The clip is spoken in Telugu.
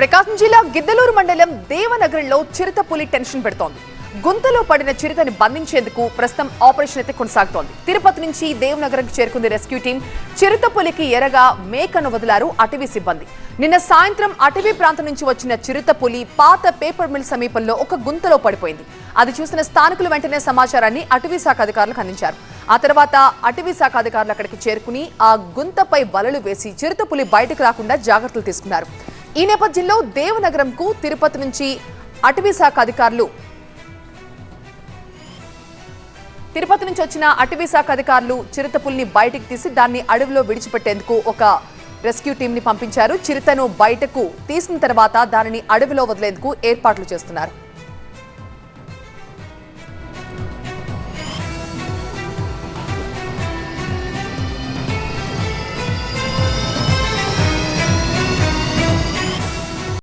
ప్రకాశం జిల్లా గిద్దలూరు మండలం దేవనగరంలో చిరుత పులి టెన్షన్ పెడుతోంది. గుంతలో పడిన చిరుతని బంధించేందుకు ప్రస్తుతం ఆపరేషన్ అయితే కొనసాగుతోంది. తిరుపతి నుంచి దేవనగరంకి చేరుకుంది రెస్క్యూ టీం. చిరుత పులికి ఎరగా మేకను వదిలారు అటవీ సిబ్బంది. నిన్న సాయంత్రం అటవీ ప్రాంతం నుంచి వచ్చిన చిరుత పులి పాత పేపర్ మిల్ సమీపంలో ఒక గుంతలో పడిపోయింది. అది చూసిన స్థానికులు వెంటనే సమాచారాన్ని అటవీ శాఖ అధికారులకు అందించారు. ఆ తర్వాత అటవీ శాఖ అధికారులు అక్కడికి చేరుకుని ఆ గుంతపై వలలు వేసి చిరుత పులి బయటకు రాకుండా జాగ్రత్తలు తీసుకున్నారు. ఈ నేపథ్యంలో దేవనగరంకు తిరుపతి నుంచి అటవీ శాఖ అధికారులు. తిరుపతి నుంచి వచ్చిన అటవీ శాఖ అధికారులు చిరుతపుల్ని బయటికి తీసి దాన్ని అడవిలో విడిచిపెట్టేందుకు ఒక రెస్క్యూ టీంని పంపించారు. చిరుతను బయటకు తీసిన తర్వాత దానిని అడవిలో వదిలేందుకు ఏర్పాట్లు చేస్తున్నారు.